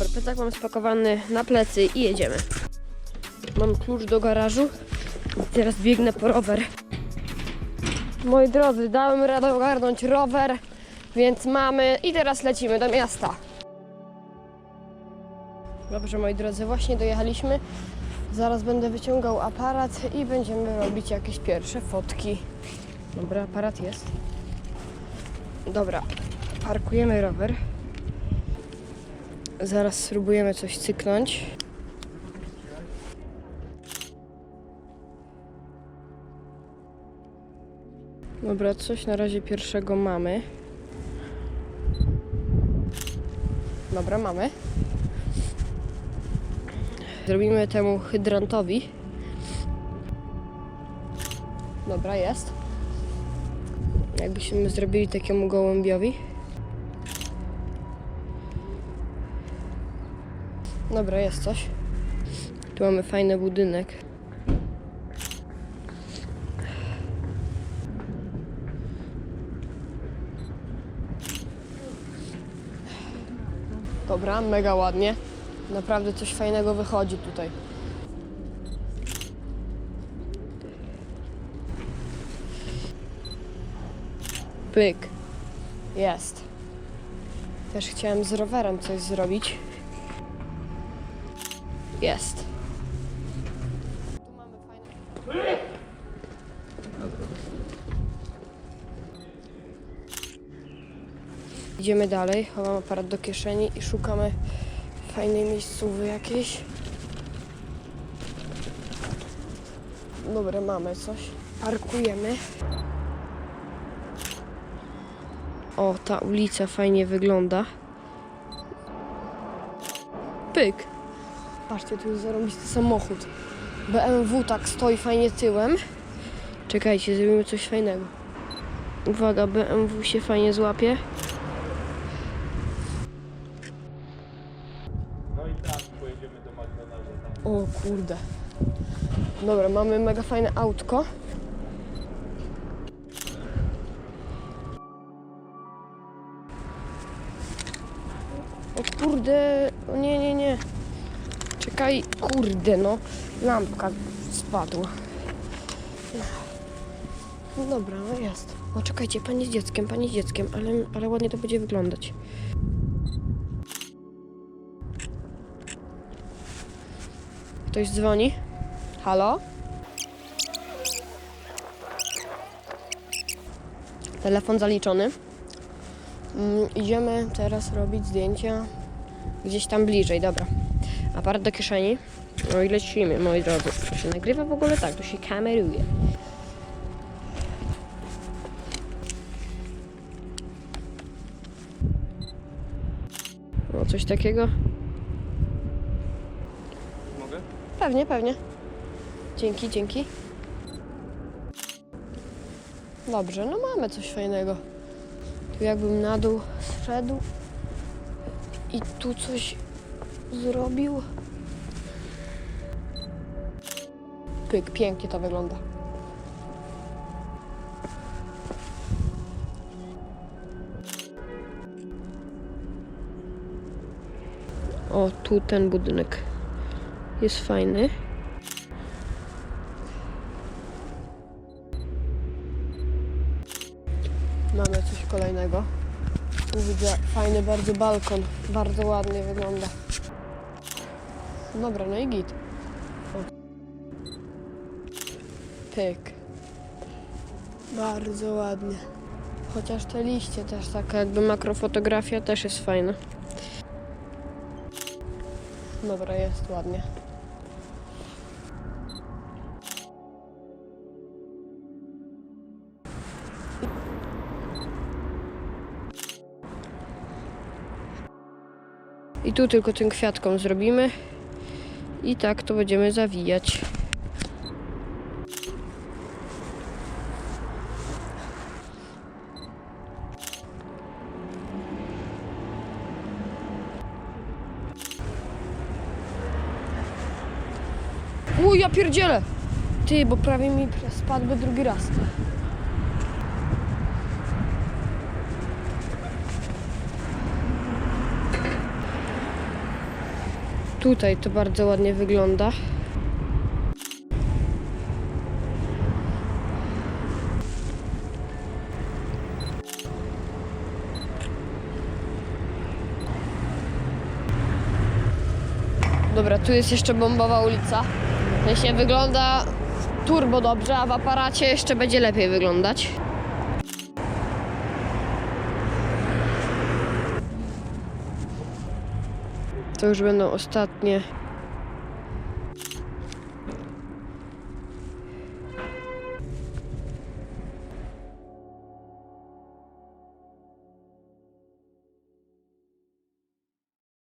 Dobra, plecak mam spakowany na plecy i jedziemy. Mam klucz do garażu. Teraz biegnę po rower. Moi drodzy, dałem radę ogarnąć rower, więc mamy i teraz lecimy do miasta. Dobrze, moi drodzy, właśnie dojechaliśmy. Zaraz będę wyciągał aparat i będziemy robić jakieś pierwsze fotki. Dobra, aparat jest. Dobra, parkujemy rower. Zaraz spróbujemy coś cyknąć. Dobra, coś na razie pierwszego mamy. Dobra, mamy. Zrobimy temu hydrantowi. Dobra, jest. Jakbyśmy zrobili takiemu gołębiowi. Dobra, jest coś. Tu mamy fajny budynek. Dobra, mega ładnie. Naprawdę coś fajnego wychodzi tutaj. Pyk. Jest. Też chciałem z rowerem coś zrobić. Jest. Idziemy dalej, chowam aparat do kieszeni i szukamy fajnej miejscówy jakiejś. Dobra, mamy coś. Parkujemy. O, ta ulica fajnie wygląda. Pyk. Patrzcie, tu jest zarąbisty samochód. BMW tak stoi fajnie tyłem. Czekajcie, zrobimy coś fajnego. Uwaga, BMW się fajnie złapie. No i tak pojedziemy do McDonalda tam. O kurde. Dobra, mamy mega fajne autko. O kurde, o nie, nie, nie. Czekaj, kurde, no. Lampka spadła. No dobra, no jest. O, czekajcie, pani z dzieckiem, pani z dzieckiem, ale, ale ładnie to będzie wyglądać. Ktoś dzwoni? Halo? Telefon zaliczony. Mm, idziemy teraz robić zdjęcia gdzieś tam bliżej, dobra. Aparat do kieszeni. No i lecimy, moi drodzy. To się nagrywa w ogóle tak, to się kameruje. No coś takiego? Mogę? Pewnie, pewnie. Dzięki, dzięki. Dobrze, no mamy coś fajnego. Tu jakbym na dół zszedł i tu coś zrobił. Pyk, pięknie to wygląda. O, tu ten budynek jest fajny. Mamy coś kolejnego. Tu widzę fajny bardzo balkon. Bardzo ładnie wygląda. Dobra, no i git. Pyk. Bardzo ładnie. Chociaż te liście też taka jakby makrofotografia też jest fajna. Dobra, jest ładnie. I tu tylko tym kwiatką zrobimy. I tak to będziemy zawijać. Uj, ja pierdzielę! Ty, bo prawie mi spadły drugi raz. Tutaj to bardzo ładnie wygląda. Dobra, tu jest jeszcze bombowa ulica. W sensie wygląda turbo dobrze, a w aparacie jeszcze będzie lepiej wyglądać. To już będą ostatnie